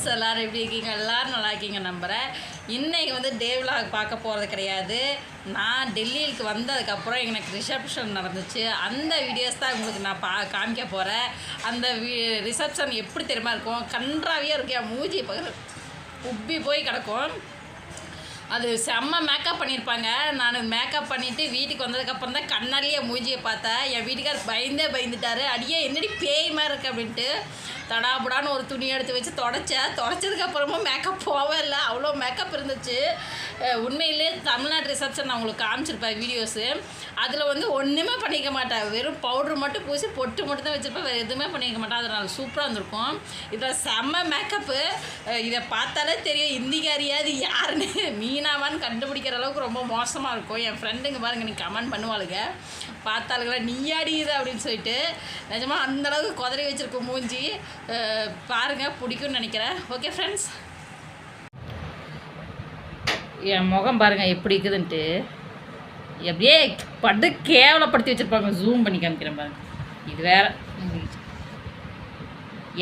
Friends எல்லோரும் எப்படி இருக்கீங்க? எல்லோரும் நல்லா இருக்கீங்க நம்புகிறேன் இன்றைக்கி வந்து டே vlog பார்க்க போகிறது கிடையாது. நான் டெல்லிக்கு வந்ததுக்கப்புறம் எனக்கு ரிசப்ஷன் நடந்துச்சு. அந்த வீடியோஸ் தான் உங்களுக்கு நான் பா காமிக்க போகிறேன் அந்த ரிசப்ஷன் எப்படி தெரியுமா இருக்கும்? கன்றாவியாக இருக்கும். என் மூஞ்சி உப்பி போய் கிடக்கும். அது செம்ம மேக்கப் பண்ணியிருப்பாங்க நான் மேக்கப் பண்ணிவிட்டு வீட்டுக்கு வந்ததுக்கப்புறம் தான் கண்ணாலேயே மூஞ்சியை பார்த்தேன் என் வீட்டுக்கார் பயந்தே பயந்துட்டாரு. அடியே என்னடி பேய் மாதிரி இருக்கு அப்படின்ட்டு. தடாபுடான்னு ஒரு துணி எடுத்து வச்சு தொடச்சேன் தொடச்சதுக்கப்புறமும் மேக்கப் போகவே இல்லை. அவ்வளோ மேக்கப் இருந்துச்சு. உண்மையிலே தமிழ்நாடு ரிசப்ஷன் நான் உங்களுக்கு காமிச்சிருப்பேன் வீடியோஸு அதில் வந்து ஒன்றுமே பண்ணிக்க மாட்டேன் வெறும் பவுட்ரு மட்டும் பூசி பொட்டு மட்டும் தான் வச்சுருப்பேன் வேறு எதுவுமே பண்ணிக்க மாட்டேன் அதனால் சூப்பராக இருந்திருக்கும். இதில் செம்ம மேக்கப்பு இதை பார்த்தாலே தெரியும். இந்திக்காரியாது யாருன்னு. நீ மீனாவான்னு கண்டுபிடிக்கிற அளவுக்கு ரொம்ப மோசமாக இருக்கும். என் ஃப்ரெண்டுங்க பாருங்க நீ கமெண்ட் பண்ணுவாளுங்க. பார்த்தாளுங்களா நீயாடி இது? அப்படின்னு சொல்லிட்டு நிஜமாக அந்தளவுக்கு குதிரை வச்சுருக்க மூஞ்சி. பாருங்கள் பிடிக்கும்னு நினைக்கிறேன். ஓகே ஃப்ரெண்ட்ஸ் என் முகம் பாருங்க எப்படி இருக்குதுன்ட்டு. எப்படியே படு கேவலப்படுத்தி வச்சுருப்பாங்க. ஜூம் பண்ணி காமிக்கிறேன் பாருங்க. இது வேற.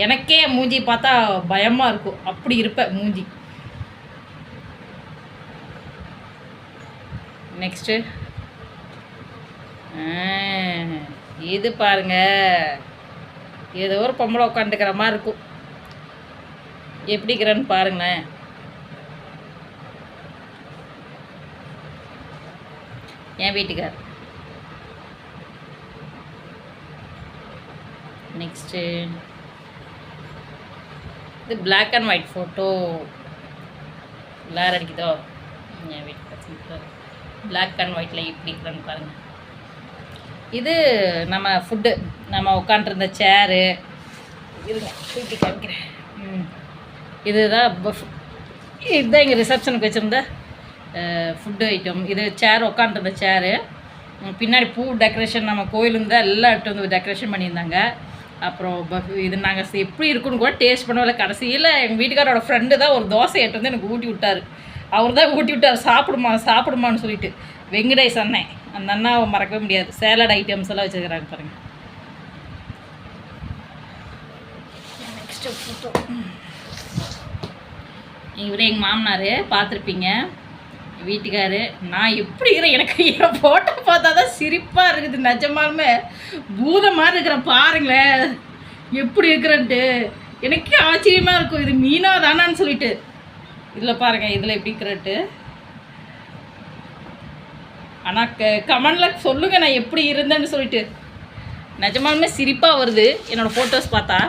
எனக்கே மூஞ்சி பார்த்தா பயமாக இருக்கும். அப்படி இருப்பேன் மூஞ்சி. நெக்ஸ்ட்டு இது பாருங்க. ஏதோ ஒரு பொம்பளை உட்காந்துக்கிற மாதிரி இருக்கும். எப்படிக்கிறேன்னு பாருங்களேன். என் வீட்டுக்கார். நெக்ஸ்ட்டு இது black and white photo blur அடிக்குதோ? என் வீட்டுக்கார். பிளாக் அண்ட் ஒயிட்டில் எப்படி இருக்கிறேன்னு பாருங்கள் இது நம்ம ஃபுட்டு நம்ம உட்காண்ட்ருந்த சேரு இருங்க தூக்கி காமிக்கிறேன். ம். இதுதான் இதுதான் எங்கள் ரிசப்ஷனுக்கு வச்சுருந்த ஃபுட்டு ஐட்டம் இது சேர் உட்காண்ட்ருந்த சேரு பின்னாடி பூ டெக்கரேஷன் நம்ம கோயிலுங்க தான் எல்லாம் எடுத்து வந்து டெக்கரேஷன் பண்ணியிருந்தாங்க. அப்புறம் இது நாங்கள் எப்படி இருக்குன்னு கூட டேஸ்ட் பண்ணவில்லை கடைசியில் எங்கள் வீட்டுக்காரோட ஃப்ரெண்டு தான் ஒரு தோசை எட்டு வந்து எனக்கு ஊட்டி விட்டார். அவர் தான் ஊட்டி விட்டார். சாப்பிடுமா சாப்பிடுமான்னு சொல்லிட்டு. வெங்கடேஷ் அண்ணன் அந்த அண்ணாவை மறக்கவே முடியாது. சேலட் ஐட்டம்ஸ் எல்லாம் வச்சுருக்கிறாங்க பாருங்க. இவரே எங்கள் மாமனார் பார்த்துருப்பீங்க. வீட்டுக்காரு. நான் எப்படி இருக்கிறேன்? எனக்கு என் ஃபோட்டோ பார்த்தா தான் சிரிப்பாக இருக்குது. நிஜமாலுமே பூதம் மாதிரி இருக்கிறேன். பாருங்களேன். எப்படி இருக்கிறேன்ட்டு. எனக்கே ஆச்சரியமாக இருக்கும். இது மீனா தானான்னு சொல்லிட்டு. இதில் பாருங்கள் இதில் எப்படி கிரட்டு. ஆனால் க கமெண்டில் சொல்லுங்கள் நான் எப்படி இருந்தேன்னு சொல்லிட்டு. நிஜமாலுமே சிரிப்பாக வருது என்னோடய ஃபோட்டோஸ் பார்த்தா.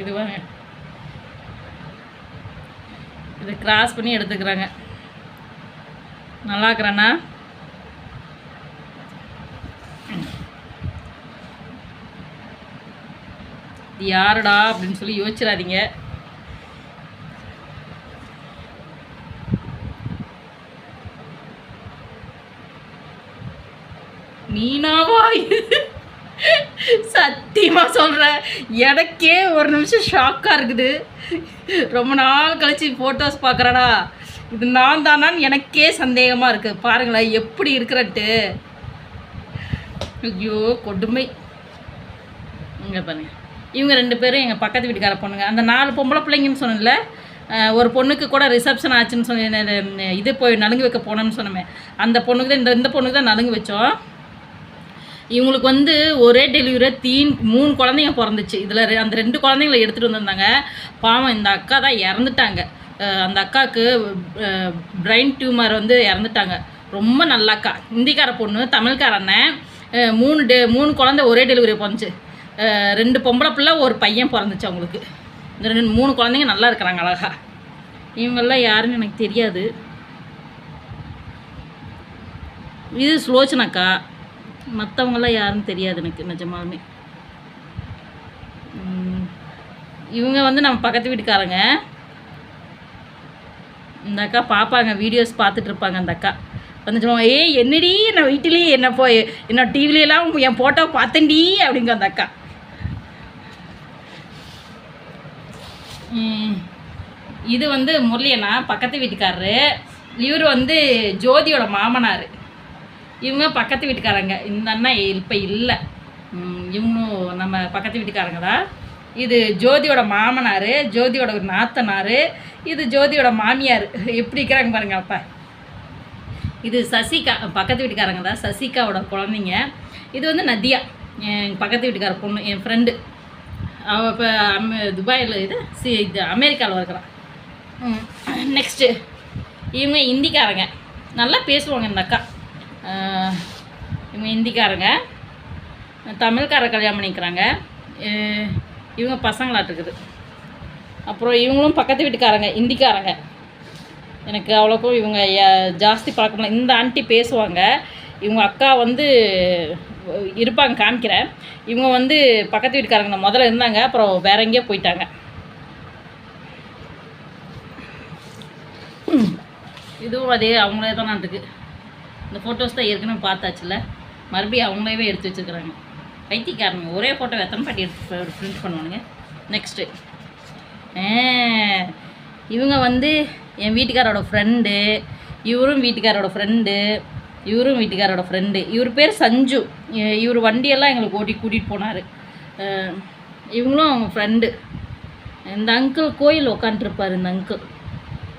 இதுவாங்க இது கிராஸ் பண்ணி எடுத்துக்கிறாங்க. நல்லா இருக்கிறேண்ணா இது யாருடா அப்படின்னு சொல்லி யோசிச்சிடாதீங்க. நீனாவா சத்தியமாக சத்தியமா சொல்கிறேன் எனக்கே ஒரு நிமிஷம் ஷாக்காக இருக்குது. ரொம்ப நாள் கழிச்சு ஃபோட்டோஸ் பார்க்குறடா இது நான் தானான்னு எனக்கே சந்தேகமாக இருக்குது பாருங்களேன் எப்படி இருக்கிறன்ட்டு. ஐயோ கொடுமை. இங்கே பாருங்க. இவங்க ரெண்டு பேரும் எங்கள் பக்கத்து வீட்டுக்கார பொண்ணுங்க. அந்த நாலு பொம்பளை பிள்ளைங்கன்னு சொன்னல ஒரு பொண்ணுக்கு கூட ரிசப்ஷன் ஆச்சுன்னு சொன்ன இது போய் நலுங்கு வைக்க போனோம்னு சொன்னோமே அந்த பொண்ணுக்கு தான் இந்த இந்த பொண்ணுக்கு தான் நலுங்கு வச்சோம். இவங்களுக்கு வந்து ஒரே டெலிவரியாக தீன் மூணு குழந்தைங்க பிறந்துச்சு. இதில் அந்த ரெண்டு குழந்தைங்கள எடுத்துகிட்டு வந்திருந்தாங்க. பாவம் இந்த அக்கா தான் இறந்துட்டாங்க. அந்த அக்காவுக்கு பிரெயின் டியூமர் வந்து இறந்துட்டாங்க. ரொம்ப நல்ல அக்கா. இந்திக்கார பொண்ணு தமிழ்கார அண்ணன். மூணு டெ மூணு குழந்தை ஒரே டெலிவரி பிறந்துச்சு. ரெண்டு பொம்பளை பிள்ளை ஒரு பையன் பிறந்துச்சு அவங்களுக்கு. இந்த ரெண்டு மூணு குழந்தைங்க நல்லா இருக்கிறாங்க அழகா. இவங்கெல்லாம் யாருன்னு எனக்கு தெரியாது. இது சுலோச்சனாக்கா மற்றவங்களாம் யாருன்னு தெரியாது எனக்கு நிஜமாலுமே. இவங்க வந்து நம்ம பக்கத்து வீட்டுக்காரங்க. இந்த அக்கா பார்ப்பாங்க வீடியோஸ் பார்த்துட்ருப்பாங்க அந்த அக்கா. வந்து சொல்லுவாங்க ஏய் என்னடி என்னை வீட்டிலேயே என்ன போய் என்ன டிவிலையெல்லாம் என் ஃபோட்டோ பார்த்தேன்டி அப்படிங்க அந்த அக்கா. இது வந்து முரளியண்ணா பக்கத்து வீட்டுக்காரரு. இவர் வந்து ஜோதியோட மாமனார். இவங்க பக்கத்து வீட்டுக்காரங்க. இந்த அண்ணா இப்போ இல்லை. இவங்களும் நம்ம பக்கத்து வீட்டுக்காரங்க தான் இது ஜோதியோட மாமனார் ஜோதியோட நாத்தனார் இது ஜோதியோட மாமியார். எப்படி இருக்கிறாங்க பாருங்க அப்பா. இது சசிகா பக்கத்து வீட்டுக்காரங்க தான் சசிகாவோட குழந்தைங்க. இது வந்து நதியா என் பக்கத்து வீட்டுக்கார பொண்ணு என் ஃப்ரெண்டு அவள் இப்போ அம் துபாயில் இது சி இது அமெரிக்காவில் இருக்கிறான் நெக்ஸ்ட்டு இவங்க இந்திக்காரங்க நல்லா பேசுவாங்க இந்த அக்கா. இவங்க இந்திக்காரங்க. தமிழ்கார கல்யாணம் பண்ணிக்கிறாங்க. இவங்க பசங்களாட்டுக்குது அப்புறம் இவங்களும் பக்கத்து வீட்டுக்காரங்க இந்திக்காரங்க. எனக்கு அவ்வளோக்கும் இவங்க ஜாஸ்தி பழக்கம் இந்த ஆண்டி பேசுவாங்க. இவங்க அக்கா வந்து இருப்பாங்க காமிக்கிறேன். இவங்க வந்து பக்கத்து வீட்டுக்காரங்க முதல்ல இருந்தாங்க அப்புறம் வேற எங்கேயோ போயிட்டாங்க. இதுவும் அதே அவங்களே தான் நான் இருக்குது இந்த ஃபோட்டோஸ் தான் ஏற்கனவே பார்த்தாச்சுல. மறுபடியும் அவங்களே எடுத்து வச்சுருக்குறாங்க. வைத்தியக்காரங்க ஒரே ஃபோட்டோ எத்தனை பாட்டி எடுத்து ப்ரிண்ட் பண்ணுவானுங்க? நெக்ஸ்ட்டு இவங்க வந்து என் வீட்டுக்காரோட ஃப்ரெண்டு இவரும் வீட்டுக்காரோட ஃப்ரெண்டு இவரும் வீட்டுக்காரோட ஃப்ரெண்டு இவர் பேர் சஞ்சு. இவர் வண்டியெல்லாம் எங்களுக்கு ஓட்டி கூட்டிகிட்டு போனார். இவங்களும் அவங்க ஃப்ரெண்டு இந்த அங்கிள் கோயில் உக்காண்ட்ருப்பார் இந்த அங்கிள்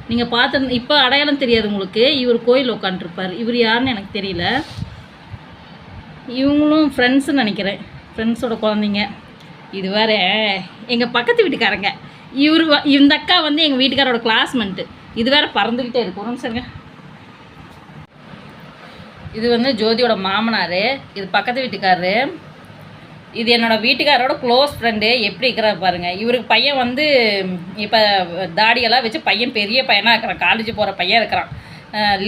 நீங்கள் பார்த்து இப்போ அடையாளம் தெரியாது உங்களுக்கு. இவர் கோயில் உட்காந்துருப்பார் இவர் யாருன்னு எனக்கு தெரியல. இவங்களும் ஃப்ரெண்ட்ஸுன்னு நினைக்கிறேன். ஃப்ரெண்ட்ஸோட குழந்தைங்க. இது வேறு எங்கள் பக்கத்து வீட்டுக்காரங்க. இவர் இந்த அக்கா வந்து எங்கள் வீட்டுக்காரோட கிளாஸ்மெண்ட்டு இது வேற பறந்துக்கிட்டே இருக்கும் ஒரு நிமிஷங்க இது வந்து ஜோதியோட மாமனார். இது பக்கத்து வீட்டுக்காரரு இது என்னோடய வீட்டுக்காரோட க்ளோஸ் ஃப்ரெண்டு எப்படி இருக்கிறார் பாருங்கள் இவருக்கு பையன் வந்து இப்போ தாடியெல்லாம் வச்சு பையன் பெரிய பையனாக இருக்கிறான். காலேஜ் போகிற பையன் இருக்கிறான்.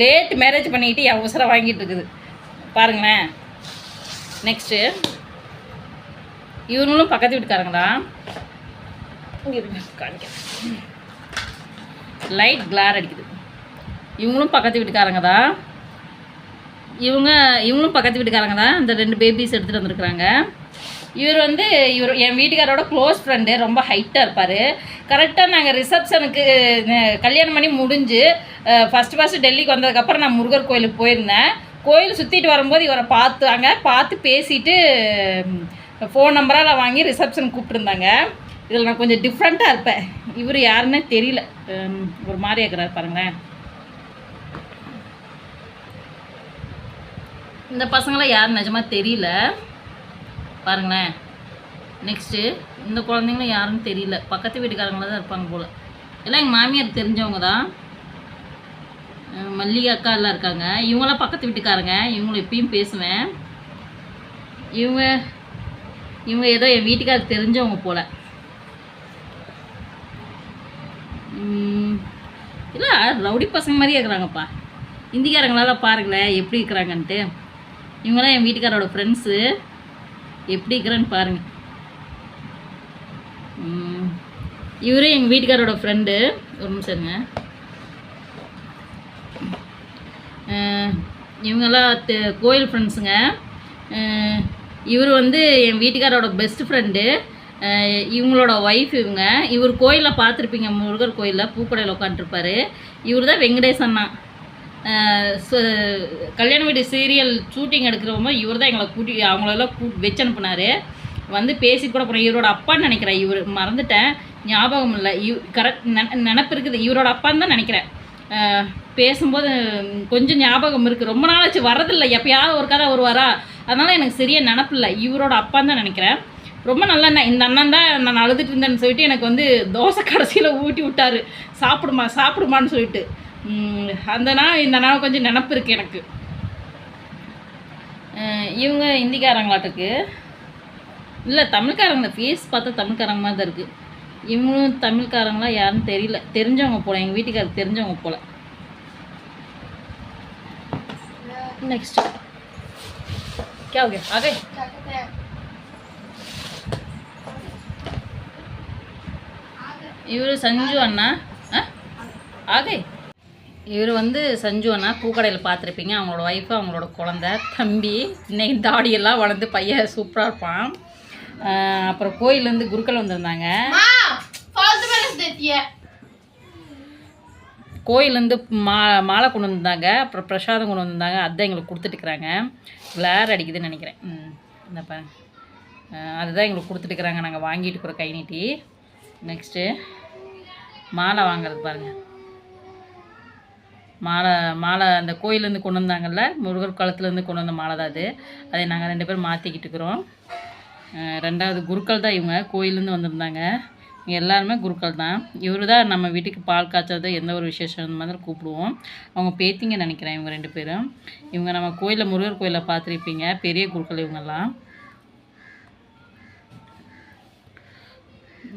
லேட் மேரேஜ் பண்ணிக்கிட்டு அவசரம் வாங்கிட்டு இருக்குது. பாருங்களேன். நெக்ஸ்ட்டு இவங்களும் பக்கத்து வீட்டுக்காரங்க தான் லைட் கிளார் அடிக்குது. இவங்களும் பக்கத்து வீட்டுக்காரங்க தான் இவங்க இவங்களும் பக்கத்து வீட்டுக்காரங்க தான் இந்த ரெண்டு பேபிஸ் எடுத்துகிட்டு வந்திருக்கிறாங்க. இவர் வந்து இவர் என் வீட்டுக்காரோட க்ளோஸ் ஃப்ரெண்டு ரொம்ப ஹைட்டாக இருப்பார். கரெக்டாக நாங்கள் ரிசப்ஷனுக்கு கல்யாணம் பண்ணி முடிஞ்சு ஃபஸ்ட்டு ஃபஸ்ட்டு டெல்லிக்கு வந்ததுக்கப்புறம் நான் முருகர் கோயிலுக்கு போயிருந்தேன். கோயில் சுற்றிட்டு வரும்போது இவரை பார்த்தாங்க. பார்த்து பேசிட்டு ஃபோன் நம்பரால் வாங்கி ரிசப்ஷன் கூப்பிட்டுருந்தாங்க. இதில் நான் கொஞ்சம் டிஃப்ரெண்ட்டாக இருப்பேன். இவர் யாருன்னே தெரியல. ஒரு மாதிரி இருக்கிறார் பாருங்களேன். இந்த பசங்களாம் யாரும் நிஜமாக தெரியல. பாருங்களேன். நெக்ஸ்ட்டு இந்த குழந்தைங்களும் யாருன்னு தெரியல. பக்கத்து வீட்டுக்காரங்களாக தான் இருப்பாங்க போல். எல்லாம் எங்கள் மாமியார் தெரிஞ்சவங்க தான். மல்லிகை அக்கா எல்லாம் இருக்காங்க. இவங்களாம் பக்கத்து வீட்டுக்காரங்க. இவங்களும் எப்பயும் பேசுவேன். இவங்க இவங்க ஏதோ என் வீட்டுக்காரர் தெரிஞ்சவங்க போல். இல்லை ரவுடி பசங்க மாதிரியே இருக்கிறாங்கப்பா. இந்திக்காரங்களால பாருங்களேன் எப்படி இருக்கிறாங்கன்ட்டு. இவங்களாம் என் வீட்டுக்காரோட ஃப்ரெண்ட்ஸு எப்படி இருக்கிறேன்னு பாருங்க. இவரே எங்கள் வீட்டுக்காரோட ஃப்ரெண்டு ஒரு நிமிஷம் இருங்க. இவங்கெல்லாம் கோயில் ஃப்ரெண்ட்ஸுங்க இவர் வந்து என் வீட்டுக்காரோட பெஸ்ட் ஃப்ரெண்டு இவங்களோட ஒய்ஃப் இவங்க. இவர் கோயிலில் பார்த்துருப்பீங்க முருகர் கோயிலில் பூக்கடையில் உட்காந்துருப்பாரு இவர் தான் வெங்கடேஷ் அண்ணா. கல்யாண வீடு சீரியல் ஷூட்டிங் எடுக்கிறவங்க இவர் தான் எங்களை கூட்டி அவங்களெல்லாம் கூ வச்சு அனுப்புனாரு. வந்து பேசி கூட போகிறேன் இவரோட அப்பான்னு நினைக்கிறேன். இவர் மறந்துட்டேன். ஞாபகம் இல்லை. இவ் கரெக்ட் நினப்பு இருக்குது. இவரோட அப்பான்னு தான் நினைக்கிறேன். பேசும்போது கொஞ்சம் ஞாபகம் இருக்குது ரொம்ப நாளாச்சு. வரதில்லை எப்பயாவது ஒரு கதை வருவாரா? அதனால் எனக்கு சரியாக நினப்பில்லை இவரோட அப்பான்னு தான் நினைக்கிறேன். ரொம்ப நல்ல அண்ணன். இந்த அண்ணன் தான் நான் அழுதுட்டு இருந்தேன்னு சொல்லிட்டு எனக்கு வந்து தோசை கடைசியில் ஊட்டி விட்டாரு. சாப்பிடுமா சாப்பிடுமான்னு சொல்லிட்டு. அந்த நாள் இந்த நாள் கொஞ்சம் நினப்பு இருக்குது எனக்கு அஹ் இவங்க இந்திக்காரங்களாட்டுக்கு இல்லை தமிழ்காரங்க ஃபேஸ் பார்த்தா தமிழ்காரங்க மாதிரி தான் இருக்குது இவங்களும் தமிழ்காரங்களா யாருன்னு தெரியல தெரிஞ்சவங்க போல எங்கள் வீட்டுக்காரருக்கு தெரிஞ்சவங்க போல नेक्स्ट क्या हो गया आ गए இவர் சஞ்சு அண்ணா ஆ ஆகை இவர் வந்து சஞ்சுவனா பூக்கடையில் பார்த்துருப்பீங்க. அவங்களோட ஒய்ஃபு அவங்களோட குழந்த தம்பி. இன்றைக்கி தாடியெல்லாம் வளர்ந்து பையன் சூப்பராக இருப்பான். அப்புறம் கோயிலேருந்து குருக்கள் வந்திருந்தாங்க. கோயிலேருந்து மா மாலை கொண்டு வந்திருந்தாங்க. அப்புறம் பிரசாதம் கொண்டு வந்திருந்தாங்க. அதுதான் எங்களுக்கு கொடுத்துட்டுக்குறாங்க கிளார் அடிக்குதுன்னு நினைக்கிறேன். ம் இந்த பாருங்க அதுதான் எங்களுக்கு கொடுத்துட்டுக்குறாங்க நாங்கள் வாங்கிட்டு இருக்கிற கை நீட்டி. நெக்ஸ்ட்டு மாலை வாங்குறது பாருங்கள் மாலை மாலை அந்த கோயிலேருந்து கொண்டு வந்தாங்கல்ல முருகர் குளத்துலேருந்து கொண்டு வந்த மாலை தான் அது. அதை நாங்கள் ரெண்டு பேரும் மாற்றிக்கிட்டு இருக்கிறோம். ரெண்டாவது குருக்கள் தான் இவங்க. கோயிலேருந்து வந்திருந்தாங்க. இங்கே எல்லாருமே குருக்கள் தான். இவர் தான் நம்ம வீட்டுக்கு பால் காய்ச்சறது எந்த ஒரு விசேஷம் இந்த மாதிரி கூப்பிடுவோம். அவங்க பேத்திங்க நினைக்கிறேன் இவங்க ரெண்டு பேரும். இவங்க நம்ம கோயிலில் முருகர் கோயிலில் பார்த்துருப்பீங்க. பெரிய குருக்கள் இவங்கெல்லாம்.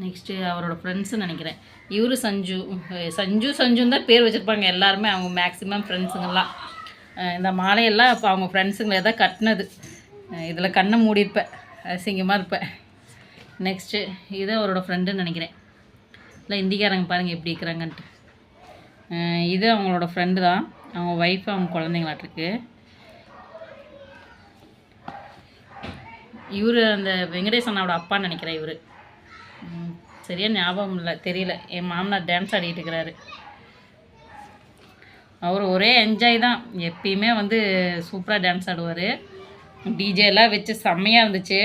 நெக்ஸ்ட்டு அவரோட ஃப்ரெண்ட்ஸுன்னு நினைக்கிறேன். இவரு சஞ்சு சஞ்சு சஞ்சுன்னு தான் பேர் வச்சுருப்பாங்க எல்லாருமே. அவங்க மேக்ஸிமம் ஃப்ரெண்ட்ஸுங்கெல்லாம் இந்த மாலையெல்லாம் இப்போ அவங்க ஃப்ரெண்ட்ஸுங்களை தான் கட்டினது. இதில் கண்ணை மூடியிருப்பேன் அசிங்கமாக இருப்பேன் நெக்ஸ்ட்டு இது அவரோட ஃப்ரெண்டுன்னு நினைக்கிறேன். இல்லை இந்திக்காரங்க பாருங்கள் எப்படி இருக்கிறாங்கன்ட்டு. இது அவங்களோட ஃப்ரெண்டு தான். அவங்க ஒய்ஃப் அவங்க குழந்தைங்களாட்டிருக்கு. இவர் அந்த வெங்கடேஷ் அப்பான்னு நினைக்கிறேன் இவர். சரியாக ஞாபகம் இல்லை தெரியல. என் மாமனார் டான்ஸ் ஆடிக்கிட்டு இருக்கிறாரு. அவர் ஒரே என்ஜாய் தான். எப்பயுமே வந்து சூப்பராக டான்ஸ் ஆடுவார். டிஜேலாம் வச்சு செம்மையாக இருந்துச்சு.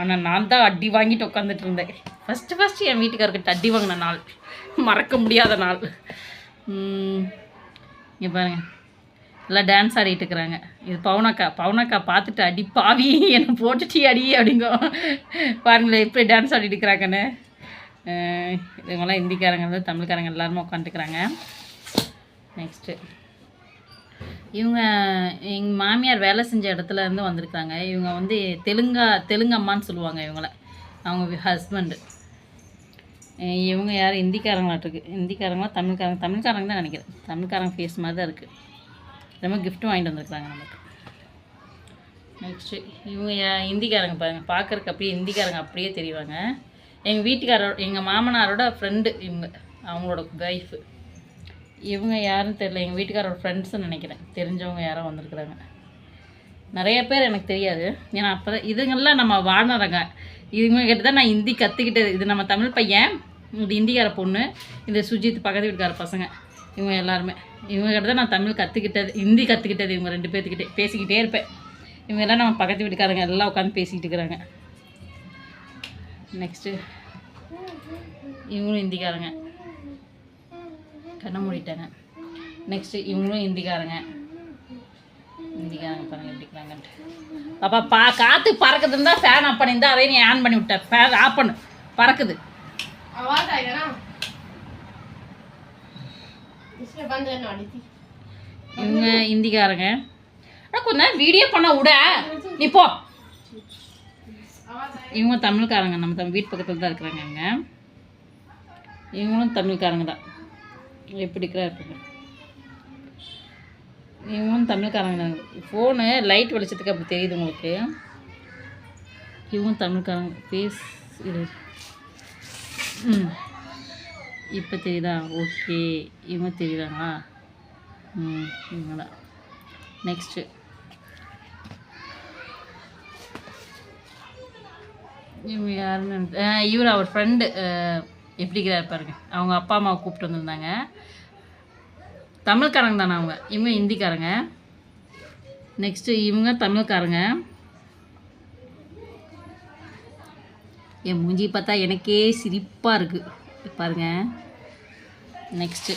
ஆனால் நான் தான் அடி வாங்கிட்டு உட்காந்துட்டு இருந்தேன். ஃபஸ்ட்டு ஃபஸ்ட்டு என் வீட்டுக்காரர்கிட்ட அடி வாங்கின நாள். மறக்க முடியாத நாள். இங்கே பாருங்கள் எல்லாம் டான்ஸ் ஆடிட்டு இருக்கிறாங்க. இது பவுனக்கா பவுனக்கா பார்த்துட்டு அடி பாவி என்னை போட்டுட்டி அடி அப்படிங்கோ. பாருங்களேன் எப்படி டான்ஸ் ஆடிட்டு இருக்கிறாங்கன்னு. இவங்கெல்லாம் ஹிந்திக்காரங்க வந்து தமிழ்காரங்க எல்லாருமே உட்காந்துக்கிறாங்க. நெக்ஸ்ட்டு இவங்க எங்கள் மாமியார் வேலை செஞ்ச இடத்துல இருந்து வந்திருக்காங்க இவங்க வந்து தெலுங்கா தெலுங்கம்மான்னு சொல்லுவாங்க இவங்கள. அவங்க ஹஸ்பண்டு இவங்க யார்? ஹிந்திக்காரங்களாட்டிருக்கு ஹிந்திக்காரங்களா? தமிழ்காரங்க தமிழ்காரங்க தான் நினைக்கிறேன். தமிழ்காரங்க ஃபேஸ் மாதிரி தான் இருக்குது ரொம்ப கிஃப்ட்டும் வாங்கிட்டு வந்திருக்காங்க நமக்கு. நெக்ஸ்ட்டு இவங்க யா- ஹிந்திக்காரங்க பாருங்கள் பார்க்குறக்கு அப்படியே ஹிந்திக்காரங்க அப்படியே தெரிவாங்க. எங்கள் வீட்டுக்காரோட எங்கள் மாமனாரோட ஃப்ரெண்டு இவங்க அவங்களோட ஒய்ஃபு இவங்க யாருன்னு தெரியல எங்கள் வீட்டுக்காரோட ஃப்ரெண்ட்ஸ்னு நினைக்கிறேன். தெரிஞ்சவங்க யாரோ வந்திருக்குறாங்க. நிறைய பேர் எனக்கு தெரியாது. ஏன்னா அப்போ தான் இதுங்கெல்லாம் நம்ம வாழ்ந்துறங்க இவங்க கிட்ட தான் நான் ஹிந்தி கற்றுக்கிட்டது இது நம்ம தமிழ் பையன் இது இந்திக்கார பொண்ணு இந்த சுஜித் பக்கத்து வீட்டுக்கார பசங்க. இவங்க எல்லாருமே. இவங்ககிட்ட தான் நான் தமிழ் கற்றுக்கிட்டது ஹிந்தி கற்றுக்கிட்டது இவங்க ரெண்டு பேர்த்துக்கிட்டே பேசிக்கிட்டே இருப்பேன். இவங்க எல்லாம் நம்ம பக்கத்து வீட்டுக்காரங்க எல்லாம் உட்காந்து பேசிக்கிட்டு இருக்கிறாங்க நெக்ஸ்ட்டு இவங்களும் ஹிந்திக்காரங்க. கண்ணை மூடிட்டாங்க. நெக்ஸ்ட்டு இவங்களும் ஹிந்திக்காரங்க. ஹிந்திக்காரங்க பாருங்க எப்படிக்கிறாங்கன்ட்டு பாப்பா பா காற்று பறக்குதுன்னு தான் ஃபேன் ஆஃப் பண்ணியிருந்தா அதையும் நீ ஆன் பண்ணி விட்டேன் ஃபேன் ஆஃப் பண்ணு. பறக்குது. இவங்க இந்திக்காரங்க கொஞ்சம் வீடியோ பண்ண விட. நீ போ. இவங்க தமிழ்காரங்க நம்ம தம் வீட்டு பக்கத்தில் தான் இருக்கிறாங்க இவங்க. இவங்களும் தமிழ்காரங்க தான். எப்படிக்கிறா இருப்பாங்க இவங்களும் தமிழ்காரங்க தான். ஃபோனு லைட் வெளிச்சத்துக்கு அப்படி தெரியுது உங்களுக்கு. இவங்களும் தமிழ்காரங்க. பேஸ் இது ம். இப்போ தெரியுதா? ஓகே. இவங்க தெரியுதாங்களா ம் இவங்க தான் நெக்ஸ்ட்டு இவங்க யாருன்னு இவர் அவர் ஃப்ரெண்டு எப்படிங்கிறார் பாருங்க. அவங்க அப்பா அம்மாவை கூப்பிட்டு வந்திருந்தாங்க. தமிழ்காரங்க தானே அவங்க. இவங்க ஹிந்திக்காரங்க. நெக்ஸ்ட்டு இவங்க தமிழ்காரங்க. என் மூஞ்சி பார்த்தா எனக்கே சிரிப்பாக இருக்குது பாருங்க. நெக்ஸ்ட்டு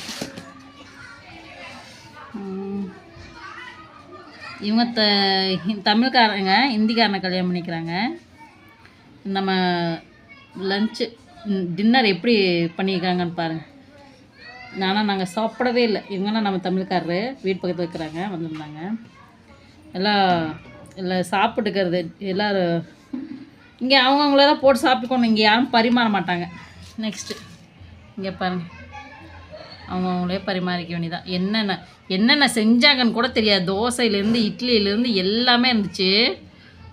இவங்க த தமிழ்காரங்க ஹிந்திக்காரனை கல்யாணம் பண்ணிக்கிறாங்க. நம்ம லஞ்சு டின்னர் எப்படி பண்ணியிருக்காங்கன்னு பாருங்கள் ஆனால் நாங்கள் சாப்பிடவே இல்லை. இவங்கெல்லாம் நம்ம தமிழ்காரரு. வீட்டு பக்கத்தில் இருக்கிறாங்க வந்திருந்தாங்க. எல்லாம் இல்லை சாப்பிட்டுக்கிறது எல்லோரும் இங்கே அவங்கவுங்கள தான் போட்டு சாப்பிட்டுக்கணும். இங்கே யாரும் பரிமாற மாட்டாங்க. நெக்ஸ்ட்டு இங்கே பாருங்கள் அவங்கவுங்களே பரிமாறிக்க வேண்டியதான் என்னென்ன என்னென்ன செஞ்சாங்கன்னு கூட தெரியாது. தோசையிலேருந்து இட்லியிலேருந்து எல்லாமே இருந்துச்சு.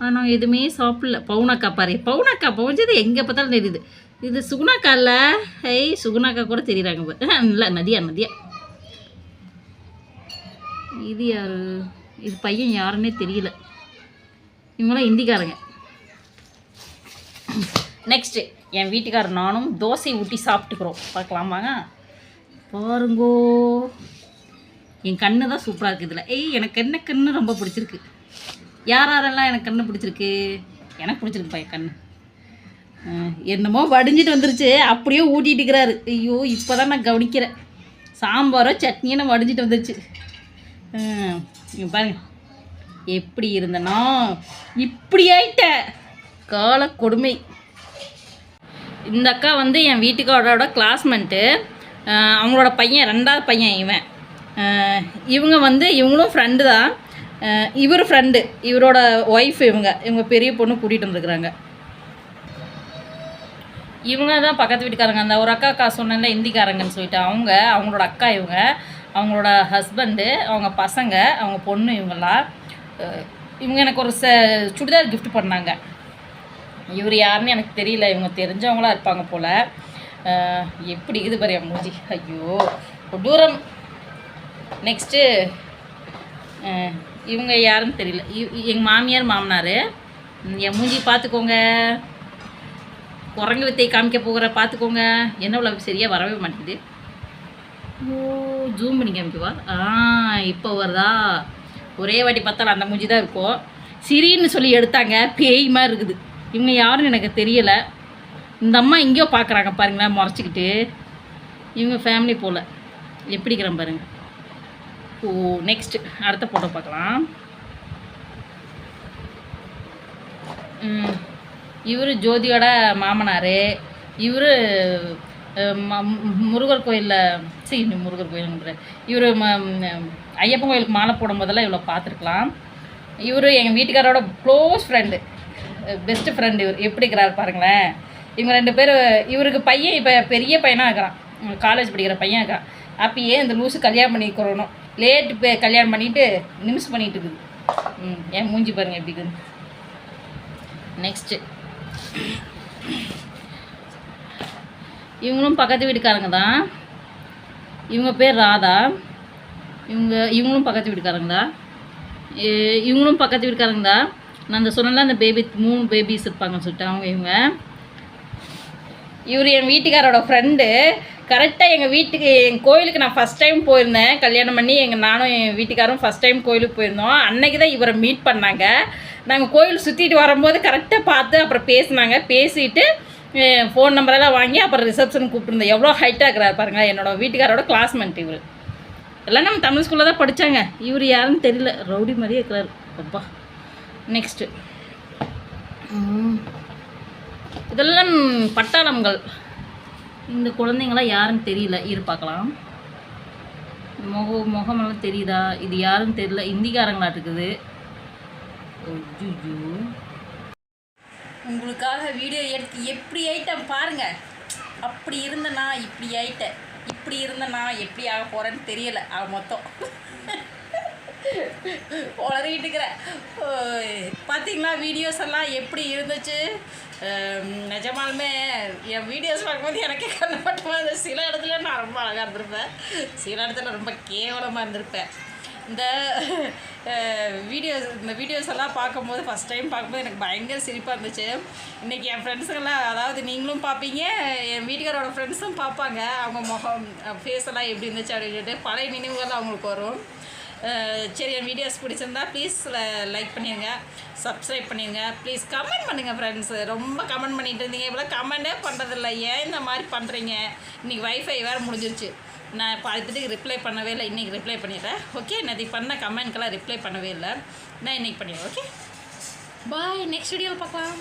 ஆனால் எதுவுமே சாப்பிடல. பவுனக்கா பாரு. பவுனக்கா பவுஞ்சது எங்கே பார்த்தாலும் தெரியுது. இது சுகுணாக்கா இல்லை? ஐய் சுகுணாக்கா கூட தெரியுறாங்க இல்லை நதியா நதியா. இது யாரு? இது பையன் யாருன்னே தெரியல. இவங்களாம் ஹிந்திக்காரங்க நெக்ஸ்ட்டு என் வீட்டுக்காரர் நானும் தோசை ஊட்டி சாப்பிட்டுக்கிறோம். பார்க்கலாமாங்க? பாருங்கோ. என் கண்ணு தான் சூப்பராக இருக்குது இதில். ஏய் எனக்கு என்ன கண்ணு ரொம்ப பிடிச்சிருக்கு? யார் யாரெல்லாம் எனக்கு கண்ணு பிடிச்சிருக்கு? எனக்கு பிடிச்சிருக்குப்பா என் கண்ணு. என்னமோ வடிஞ்சிட்டு வந்துருச்சு. அப்படியே ஊட்டிட்டுக்கிறாரு ஐயோ இப்போ தான் நான் கவனிக்கிறேன். சாம்பாரோ சட்னியோ நான் வடிஞ்சிட்டு வந்துருச்சு. பாருங்க. எப்படி இருந்தனா? இப்படி ஆயிட்ட கால கொடுமை. இந்த அக்கா வந்து என் வீட்டுக்காரோட கிளாஸ்மெண்ட்டு அவங்களோட பையன் ரெண்டாவது பையன் இவன். இவங்க வந்து இவங்களும் ஃப்ரெண்டு தான். இவர் ஃப்ரெண்டு இவரோட ஒய்ஃப் இவங்க. இவங்க பெரிய பொண்ணு கூட்டிகிட்டு வந்துருக்குறாங்க. இவங்க தான் பக்கத்து வீட்டுக்காரங்க. அந்த ஒரு அக்கா அக்கா சொன்னேன்ல இந்திக்காரங்கன்னு சொல்லிட்டு. அவங்க அவங்களோட அக்கா இவங்க அவங்களோட ஹஸ்பண்டு அவங்க பசங்க அவங்க பொண்ணு இவங்கெல்லாம் இவங்க எனக்கு ஒரு ச சுடிதார் கிஃப்ட் பண்ணாங்க. இவர் யாருன்னு எனக்கு தெரியல. இவங்க தெரிஞ்சவங்களா இருப்பாங்க போல். எப்படி இது பாரு என் மூஞ்சி. ஐயோ கொடூரம் நெக்ஸ்ட்டு இவங்க யாருன்னு தெரியல. எங்கள் மாமியார் மாமனார். என் மூஞ்சி பார்த்துக்கோங்க. குரங்கு வித்தை காமிக்க போகிற பார்த்துக்கோங்க. என்ன உள்ள சரியாக வரவே மாட்டேங்குது. ஓ ஜூம் பண்ணி காமிக்குவா? ஆ இப்போ வருதா? ஒரே வாட்டி பார்த்தாலும் அந்த மூஞ்சி தான் இருக்கும். சிரின்னு சொல்லி எடுத்தாங்க. பேய் மாதிரி இருக்குது. இவங்க யாருன்னு எனக்கு தெரியலை. இந்த அம்மா எங்கேயோ பார்க்குறாங்க பாருங்களேன் முறைச்சிக்கிட்டு. இவங்க ஃபேமிலி போல். எப்படிக்கிறேன் பாருங்கள் ஓ நெக்ஸ்ட் அடுத்த ஃபோட்டோ பார்க்கலாம். இவர் ஜோதியோட மாமனார். இவர் முருகர் கோயிலில் சரி முருகர் கோயில் இவர் ஐயப்பன் கோயிலுக்கு மாலை போடும் போதெல்லாம் இவ்வளோ பார்த்துருக்கலாம். இவர் எங்கள் வீட்டுக்காரோட க்ளோஸ் ஃப்ரெண்டு பெஸ்ட்டு ஃப்ரெண்டு இவர். எப்படி இருக்கிறார் பாருங்களேன். இவங்க ரெண்டு பேர் இவருக்கு பையன் இப்போ பெரிய பையனாக இருக்கிறான். காலேஜ் படிக்கிற பையன் இருக்கிறான். அப்பயே இந்த லூஸு கல்யாணம் பண்ணிக்கிறணும் லேட்டு பே கல்யாணம் பண்ணிவிட்டு நிமிஷம் பண்ணிட்டு இருக்குது. ம் ஏன் மூஞ்சி பாருங்கள் எப்படி இருக்குது. நெக்ஸ்ட்டு இவங்களும் பக்கத்து வீட்டுக்காரங்க தான். இவங்க பேர் ராதா. இவங்க இவங்களும் பக்கத்து வீட்டுக்காரங்க தான். இவங்களும் பக்கத்து வீட்டுக்காரங்க தான். நான் அந்த சொன்னல அந்த பேபி மூணு பேபிஸ் இருப்பாங்கன்னு சொல்லிட்டு அவங்க இவங்க. இவர் என் வீட்டுக்காரோட ஃப்ரெண்டு கரெக்டாக எங்கள் வீட்டுக்கு எங்கள் கோயிலுக்கு நான் ஃபஸ்ட் டைம் போயிருந்தேன். கல்யாணம் பண்ணி எங்கள் நானும் என் வீட்டுக்காரும் ஃபஸ்ட் டைம் கோயிலுக்கு போயிருந்தோம். அன்னைக்கு தான் இவரை மீட் பண்ணாங்க. நாங்கள் கோயில் சுற்றிட்டு வரும்போது கரெக்டாக பார்த்து அப்புறம் பேசினாங்க. பேசிட்டு ஃபோன் நம்பரெல்லாம் வாங்கி அப்புறம் ரிசப்ஷன் கூப்பிட்டுருந்தேன். எவ்வளோ ஹைட்டாக இருக்கிறார் பாருங்க என்னோட வீட்டுக்காரோட கிளாஸ்மேட் இவர். எல்லாம் நம்ம தமிழ் ஸ்கூலில் தான் படித்தாங்க இவர் யாருன்னு தெரியல. ரவுடி மாதிரியே இருக்கிறார். அப்பா. நெக்ஸ்ட்டு இதெல்லாம் பட்டாளங்கள். இந்த குழந்தைங்களாம் யாருன்னு தெரியல. இரு பார்க்கலாம். முக முகமெல்லாம் தெரியுதா? இது யாருன்னு தெரியல. இந்திக்காரங்களா இருக்குது. உங்களுக்காக வீடியோ எடுத்து எப்படி ஐட்டம் பாருங்க. அப்படி இருந்தனா இப்படி ஆயிட்டேன் இப்படி இருந்தனா எப்படி ஆக போகிறேன்னு தெரியல. அது மொத்தம். உளறிட்டு இருக்கிறேன் பார்த்தீங்களா வீடியோஸ் எல்லாம் எப்படி இருந்துச்சு? நிஜமாலுமே என் வீடியோஸ் பார்க்கும்போது எனக்கே கண்ணப்பட்டமாக இருந்தது சில இடத்துல நான் ரொம்ப அழகாக இருந்திருப்பேன். சில இடத்துல ரொம்ப கேவலமாக இருந்திருப்பேன். இந்த வீடியோஸ் இந்த வீடியோஸ் எல்லாம் பார்க்கும்போது ஃபஸ்ட் டைம் பார்க்கும்போது எனக்கு பயங்கர சிரிப்பாக இருந்துச்சு. இன்றைக்கி என் ஃப்ரெண்ட்ஸுங்கெல்லாம் அதாவது நீங்களும் பார்ப்பீங்க என் வீட்டுக்காரோட ஃப்ரெண்ட்ஸும் பார்ப்பாங்க. அவங்க முகம் ஃபேஸ் எல்லாம் எப்படி இருந்துச்சு அப்படின்னு சொல்லிட்டு பழைய நினைவுகள் அவங்களுக்கு வரும். சரி என் வீடியோஸ் பிடிச்சிருந்தா ப்ளீஸ் லைக் பண்ணிடுங்க சப்ஸ்கிரைப் பண்ணிடுங்க ப்ளீஸ் கமெண்ட் பண்ணுங்கள் ஃப்ரெண்ட்ஸு ரொம்ப கமெண்ட் பண்ணிகிட்டு இருந்தீங்க. இவ்வளோ கமெண்டே பண்ணுறதில்ல ஏன் இந்த மாதிரி பண்ணுறீங்க இன்றைக்கி வைஃபை வேறு முடிஞ்சிருச்சு. நான் பார்த்துட்டு ரிப்ளை பண்ணவே இல்லை. இன்றைக்கி ரிப்ளை பண்ணிடுறேன். ஓகே நேற்று பண்ண கமெண்ட்க்கெல்லாம் ரிப்ளை பண்ணவே இல்லை. நான் இன்றைக்கி பண்ணிடுறேன். ஓகே பாய் நெக்ஸ்ட் வீடியோவில் பார்க்கலாம்.